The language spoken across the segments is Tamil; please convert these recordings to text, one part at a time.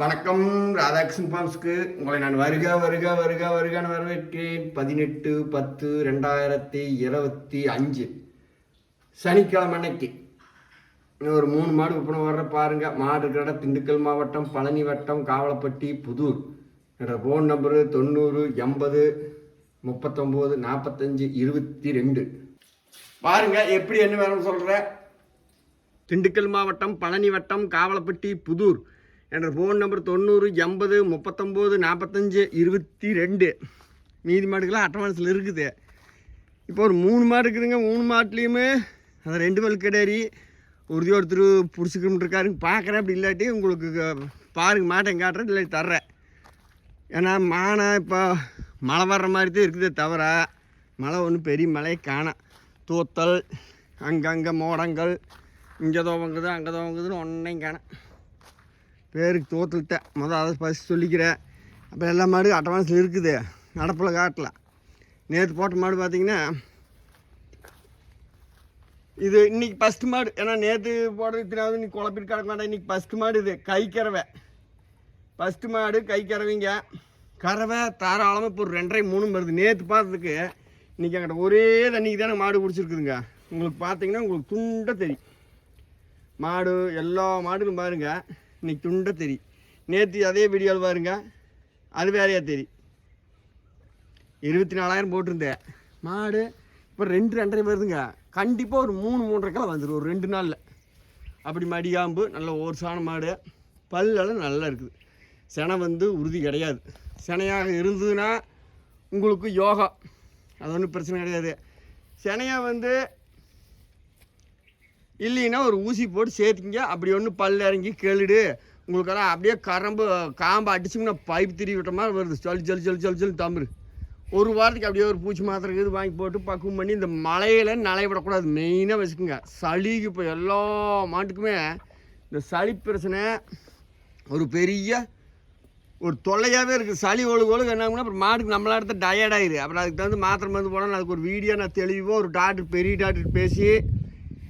வணக்கம் ராதாகிருஷ்ணன் ஃபார்ம்ஸ்க்கு உங்களை நான் வருக வருக வருக வருகன்னு வரவேற்கிறேன். பதினெட்டு பத்து ரெண்டாயிரத்தி இருபத்தி அஞ்சு. சனிக்கிழமை அன்னைக்கு. இன்னும் ஒரு மூணு மாடு விற்பனை வர்ற பாருங்க. மாடு இருக்கிற இடம் திண்டுக்கல் மாவட்டம் பழனி வட்டம் காவலப்பட்டி புதூர். என்ற ஃபோன் நம்பரு தொண்ணூறு எண்பது முப்பத்தொம்போது நாற்பத்தஞ்சு இருபத்தி ரெண்டு பாருங்க எப்படி என்ன வேணும்னு சொல்கிறேன் திண்டுக்கல் மாவட்டம் பழனி வட்டம் காவலப்பட்டி புதூர். என்ற ஃபோன் நம்பர் தொண்ணூறு எண்பது முப்பத்தொம்போது நாற்பத்தஞ்சு இருபத்தி ரெண்டு. மீதி மாடுக்கெல்லாம் அட்டவான்ஸில் இருக்குது. இப்போ ஒரு மூணு மாடு இருக்குதுங்க. மூணு மாட்டுலேயுமே அந்த ரெண்டு பல் கிடாரி உறுதி ஒருத்தர் பிடிச்சிக்கிட்டு இருக்காருங்க பார்க்குறேன் அப்படி இல்லாட்டி உங்களுக்கு பாருங்க மாட்டை காட்டுறேன் இல்லாட்டி தர்றேன். ஏன்னா மானை இப்போ மழை வர்ற மாதிரி தான் இருக்குதே தவிர மழை ஒன்றும் பெரிய மழையை காணோம் தூத்தல் அங்கங்கே மோடங்கள் இங்கே தோவங்குது அங்கே தோவங்குதுன்னு ஒன்றையும் காணோம் பேருக்கு தோற்றுட்டேன் முதல் அதை ஃபஸ்ட் சொல்லிக்கிறேன். அப்புறம் எல்லா மாடும் அட்வான்ஸில் இருக்குது. நடப்பில் காட்டலாம் நேற்று போட்ட மாடு பார்த்தீங்கன்னா இது இன்னைக்கு ஃபஸ்ட்டு மாடு. ஏன்னா நேற்று போடுறது இத்தனாவது இன்னைக்கு குழப்பிட்டு கிடக்க மாட்டேன். இன்றைக்கி ஃபஸ்ட்டு மாடு இது. கை கறவை. ஃபஸ்ட்டு மாடு கை கறவை தாராளமாக இப்போ ஒரு ரெண்டரை மூணு வருது. நேற்று பார்த்ததுக்கு இன்றைக்கி எங்கிட்ட ஒரே தண்ணிக்கு தானே மாடு பிடிச்சிருக்குதுங்க உங்களுக்கு பார்த்தீங்கன்னா உங்களுக்கு துண்டாக தெரியும். மாடு எல்லா மாடுகளும் பாருங்க. இன்னைக்கு துண்டை தெரி. நேற்று அதே வீடியோவில் பாருங்க அது வேறையாக தெரி. இருபத்தி நாலாயிரம் போட்டிருந்தேன் மாடு இப்போ ரெண்டு ரெண்டரை வருதுங்க. கண்டிப்பாக ஒரு மூணு மூன்றரைக்கெல்லாம் வந்துடும் ஒரு ரெண்டு நாளில். அப்படி மடியாம்பு நல்ல ஓர்சான மாடு. பல்லெல்லாம் நல்லா இருக்குது. செனை வந்து உறுதி கிடையாது. செனையாக இருந்ததுன்னா உங்களுக்கு யோகா. அது ஒன்றும் பிரச்சனை கிடையாது. செனையாக வந்து இல்லைன்னா ஒரு ஊசி போட்டு சேர்த்துக்கிங்க. அப்படி ஒன்று பல் இறங்கி கேளுடு. உங்களுக்கெல்லாம் அப்படியே கரம்பு காம்பை அடிச்சுங்கன்னா பைப் திரி விட்ட மாதிரி வருது. ஜல் ஜல் ஜல் ஜல் ஜல் தம்புரு. ஒரு வாரத்துக்கு அப்படியே ஒரு பூச்சி மாத்திரை இது வாங்கி போட்டு பக்குவம் பண்ணி இந்த மலையில் நலைய விடக்கூடாது. மெயினாக வச்சுக்கோங்க. சளிக்கு இப்போ எல்லா மாட்டுக்குமே இந்த சளி பிரச்சனை ஒரு பெரிய ஒரு தொல்லையாகவே இருக்குது சளி ஒழுகு ஒழுகு என்ன அப்புறம் மாட்டுக்கு நம்மளா இடத்த டயர்ட் அப்புறம் அதுக்கு தகுந்த மாத்திரை மருந்து போனால் அதுக்கு ஒரு வீடியோ நான் தெளிவாக ஒரு டாக்டர் பெரிய டாக்டர் பேசி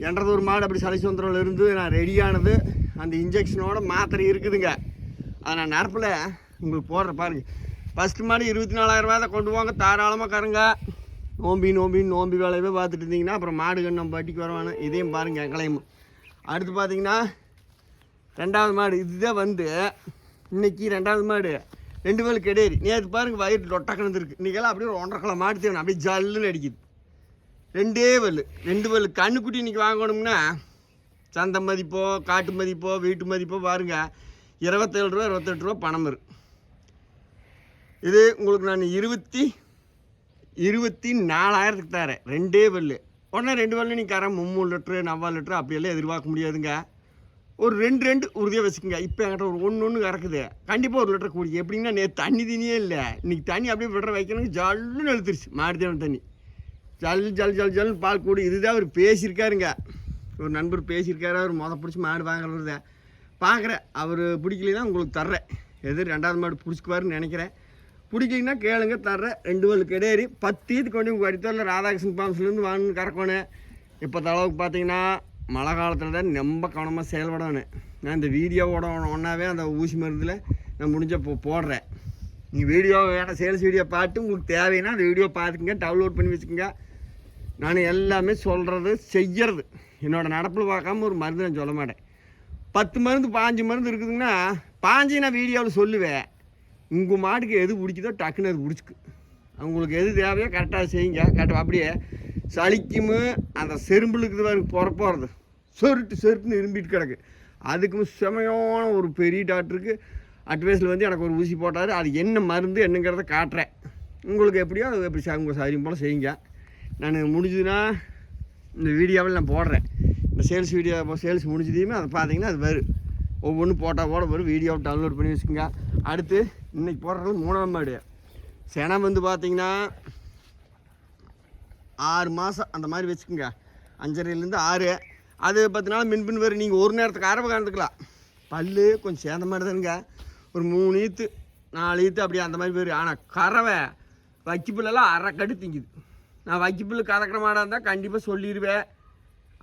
என்றது ஒரு மாடு அப்படி சளி இருந்து நான் ரெடியானது அந்த இன்ஜெக்ஷனோட மாத்திரை இருக்குதுங்க. அதை நான் நரப்பில். உங்களுக்கு போடுற பாருங்கள் ஃபஸ்ட்டு மாடு இருபத்தி நாலாயிரரூபா தான் கொண்டு போங்க. தாராளமாக கருங்க. நோம்பி நோம்பி நோம்பி வேலையவே பார்த்துட்டு இருந்தீங்கன்னா அப்புறம் மாடு கண்ணம் பாட்டிக்கு வருவானு இதையும் பாருங்கள் எங்களையும். அடுத்து பார்த்தீங்கன்னா ரெண்டாவது மாடு. இதுதான் வந்து இன்னைக்கு ரெண்டாவது மாடு. ரெண்டு பேர் கிடையாது நேற்று பாருங்க வயிறு லொட்டா கிடந்துருக்கு. இன்றைக்கெல்லாம் அப்படியே ஒன்றரை கிலோ மாடு தேவை அப்படியே ஜல்லுன்னு அடிக்குது. ரெண்டே வல். ரெண்டு பல்லு கண்ணுக்குட்டி இன்றைக்கி வாங்கணும்னா சந்தை மதிப்போ காட்டு மதிப்போ வீட்டு மதிப்போ பாருங்க. இருபத்தேழு ரூபா இருபத்தெட்டு ரூபா பணம் வரும். இது உங்களுக்கு நான் இருபத்தி இருபத்தி நாலாயிரத்துக்கு தரேன். ரெண்டே வல். உடனே ரெண்டு வல்லு நீ கரேன் மும்மூணு லிட்ரு நவ்வாறு லிட்ரு அப்படியெல்லாம் எதிர்பார்க்க முடியாதுங்க. ஒரு ரெண்டு ரெண்டு உறுதியாக வச்சுக்கோங்க. இப்போ என்கிட்ட ஒரு ஒன்று ஒன்று கறக்குது. கண்டிப்பாக ஒரு லிட்டர் கூடி எப்படின்னா நேற்று தண்ணி தண்ணியே இல்லை. இன்றைக்கி தண்ணி அப்படியே விடுற வைக்கணும் ஜல்லுன்னு எழுத்துருச்சு மாடுதேவன் தண்ணி. ஜல் ஜல் ஜல் ஜல் பால் கூடு இதுதான் அவர் பேசியிருக்காருங்க. ஒரு நண்பர் பேசியிருக்காரு அவர் மொதல் பிடிச்சி மாடு வாங்குறவர் தான் பார்க்குறேன் அவர் பிடிக்கலைன்னா உங்களுக்கு தர்றேன். எது ரெண்டாவது மாடு பிடிச்சிக்குவாருன்னு நினைக்கிறேன். பிடிக்கலைன்னா கேளுங்க தர்றேன். ரெண்டு வேலு கிடையாது பத்து இது கொண்டு உங்கள் அடித்தரில் ராதாகிருஷ்ணன் பாம்ஸ்லேருந்து வாங்கணும்னு கறக்கணும் இப்போ தளவுக்கு பார்த்தீங்கன்னா மழை காலத்தில் தான் ரொம்ப கவனமாக செயல்படணும். நான் இந்த வீடியோவோட ஒன்றாவே அந்த ஊசி மருந்தில் நான் முடிஞ்ச போ போடுறேன். நீ வீடியோ வேணால் சேல்ஸ் வீடியோ பார்த்து உங்களுக்கு தேவைன்னா அந்த வீடியோ பார்த்துக்குங்க டவுன்லோட் பண்ணி வச்சுக்கோங்க. நான் எல்லாமே சொல்கிறது செய்யறது என்னோடய நடப்பில் பார்க்காம ஒரு மருந்து நான் சொல்ல மாட்டேன் பத்து மருந்து பாஞ்சு மருந்து இருக்குதுங்கன்னா பாஞ்சு நான் வீடியோவில் சொல்லுவேன் உங்கள் மாட்டுக்கு எது பிடிக்குதோ டக்குன்னு அது பிடிச்சிக்கு அவங்களுக்கு எது தேவையோ கரெக்டாக செய்யுங்க கரெக்டாக அப்படியே சளிக்கும் அந்த செரும்புலுக்கு பாருங்க புற போகிறது சொருட்டு சொருட்டுன்னு இரும்பிட்டு கிடக்கு அதுக்கும் செமையான ஒரு பெரிய டாக்டருக்கு அட்வைஸில் வந்து எனக்கு ஒரு ஊசி போட்டார் அது என்ன மருந்து என்னங்கிறத காட்டுறேன் உங்களுக்கு எப்படியோ அது எப்படி உங்கள் சௌரியம் போல் செய்யுங்க நான் முடிஞ்சதுன்னா இந்த வீடியோவில் நான் போடுறேன். இந்த சேல்ஸ் வீடியோ சேல்ஸ் முடிஞ்சதையுமே அதை பார்த்தீங்கன்னா அது வரும். ஒவ்வொன்றும் போட்டால் போட வரும். வீடியோவை டவுன்லோட் பண்ணி வச்சுக்கோங்க. அடுத்து இன்னைக்கு போடுறது மூணாம் மாடு செனம் வந்து பார்த்தீங்கன்னா ஆறு மாதம் அந்த மாதிரி வச்சுக்கோங்க. அஞ்சரைலேருந்து ஆறு. அது பத்து நாள் மின்பின் வரும். நீங்கள் ஒரு நேரத்துக்கு ஆரம்ப கலந்துக்கலாம் பல்லு கொஞ்சம் சேர்ந்த மாதிரி தானுங்க. ஒரு மூணு ஈத்து நாலு ஈத்து அப்படியே அந்த மாதிரி வரும். ஆனால் கறவை வைக்கப்புல்லெல்லாம் அரை கடு திங்குது. நான் வைக்கப்புல்லு கதக்கிற மாடாக இருந்தால் கண்டிப்பாக சொல்லிடுவேன்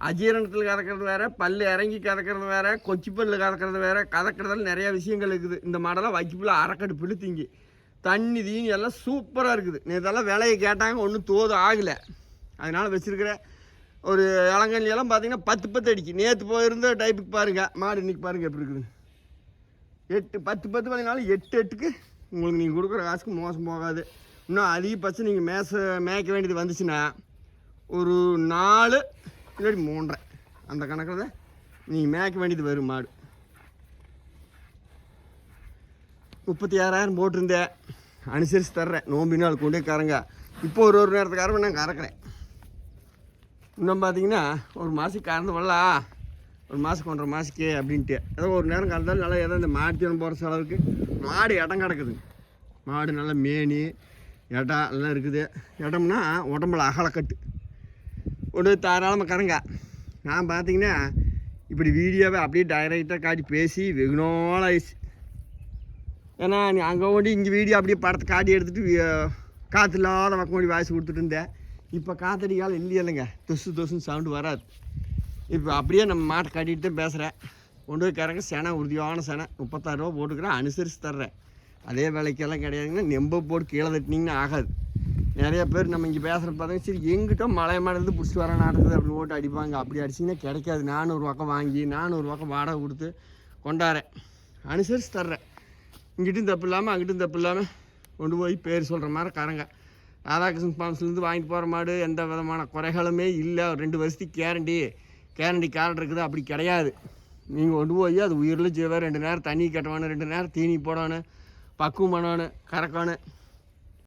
அஜீரணத்தில் கதக்கிறது வேற பல்லு இறங்கி கதக்கிறது வேற கொச்சி பல்லு கறக்கிறது வேறு கறக்கிறதுல நிறையா விஷயங்கள் இருக்குது. இந்த மாடெல்லாம் வைக்கப்புல அரைக்கடுப்புல திங்கி. தண்ணி தீனி எல்லாம் சூப்பராக இருக்குது. இதெல்லாம் விலையை கேட்டாங்க ஒன்றும் தோது ஆகலை. அதனால் வச்சுருக்கிற ஒரு இளங்கல்லி பார்த்திங்கன்னா பார்த்தீங்கன்னா பத்து பத்து அடிக்கு. நேற்று போயிருந்த டைப்புக்கு பாருங்கள் மாடு இன்றைக்கி பாருங்கள் எப்படி இருக்குது. எட்டு பத்து பத்து பார்த்தீங்கன்னாலும் எட்டு எட்டுக்கு உங்களுக்கு நீங்கள் கொடுக்குற காசுக்கு மோசம் போகாது. இன்னும் அதிகபட்சம் நீங்கள் மேச மேய்க்க வேண்டியது வந்துச்சுன்னா ஒரு நாலு இல்லாட்டி மூன்றரை. அந்த கணக்கில் தான் நீங்கள் மேய்க்க வேண்டியது வரும் மாடு. முப்பத்தி ஆறாயிரம் போட்டிருந்தேன். அனுசரித்து தர்றேன். நோம்பி நாள் கொண்டே கறங்க. இப்போ ஒரு ஒரு நேரத்துக்காரங்க நான் கறக்கிறேன். இன்னும் பார்த்தீங்கன்னா ஒரு மாதத்துக்கு கறந்து வரலாம் ஒரு மாதம் ஒன்றரை மாதத்துக்கு அப்படின்ட்டு. ஏதோ ஒரு நேரம் கறந்தாலும் நல்லா ஏதோ இந்த மாடு போகிற செலவுக்கு மாடு இடம் கிடக்குது மாடு நல்லா மேனி இடம் எல்லாம் இருக்குது. இடம்னா உடம்புல அகலக்கட்டு. ஒரு தாராளமாக கரங்க நான் பார்த்தீங்கன்னா இப்படி வீடியோவை அப்படியே டைரெக்டாக காட்டி பேசி வெகு நாள் ஆயிடுச்சு. ஏன்னா நீ அங்கே ஓடி இங்கே வீடியோ அப்படியே படத்தை காட்டி எடுத்துகிட்டு காற்று இல்லாத பக்கம் ஓடி வாய்ஸ் கொடுத்துட்டு இருந்தேன். இப்போ காத்தடிக்கால இல்லையில்லைங்க. இல்லைங்க தொசு தொசுன்னு சவுண்டு வராது. இப்போ அப்படியே நம்ம மாட்டை காட்டிகிட்டு தான் பேசுகிறேன் கொண்டு போய் கறங்க. செனை உறுதியான செனை. முப்பத்தாறு ரூபா போட்டுக்கிறேன். அனுசரித்து தர்றேன். அதே வேலைக்கெல்லாம் கிடையாதுங்கன்னா நெம்ப போட்டு கீழே தட்டினீங்கன்னா ஆகாது. நிறைய பேர் நம்ம இங்கே பேசுகிற பார்த்தா சரி எங்கிட்ட மலை மடந்து பிடிச்சி வர நடக்குது அப்படின்னு ஓட்டு அடிப்பாங்க. அப்படி அடிச்சிங்கன்னா கிடைக்காது. நானூறு பக்கம் வாங்கி நானூறு பக்கம் வாடகை கொடுத்து கொண்டாடுறேன். அனுசரித்து தர்றேன். இங்கிட்டும் தப்பு இல்லாமல் அங்கிட்டும் தப்பு இல்லாமல் கொண்டு போய் பேர் சொல்கிற மாதிரி காரங்க. ராதாகிருஷ்ணன் ஃபார்ம்ஸ்லேருந்து வாங்கிட்டு போகிற மாடு எந்த விதமான குறைகளுமே இல்லை. ஒரு ரெண்டு வருஷத்துக்கு கேரண்டி கேரண்டி கார்டு இருக்குது. அப்படி கிடையாது. நீங்கள் கொண்டு போய் அது உயிரில் ஜீவ ரெண்டு நேரம் தண்ணி கட்டணும் ரெண்டு நேரம் தீனி போடணும் பக்குவம் பண்ணணும் கறக்கணும்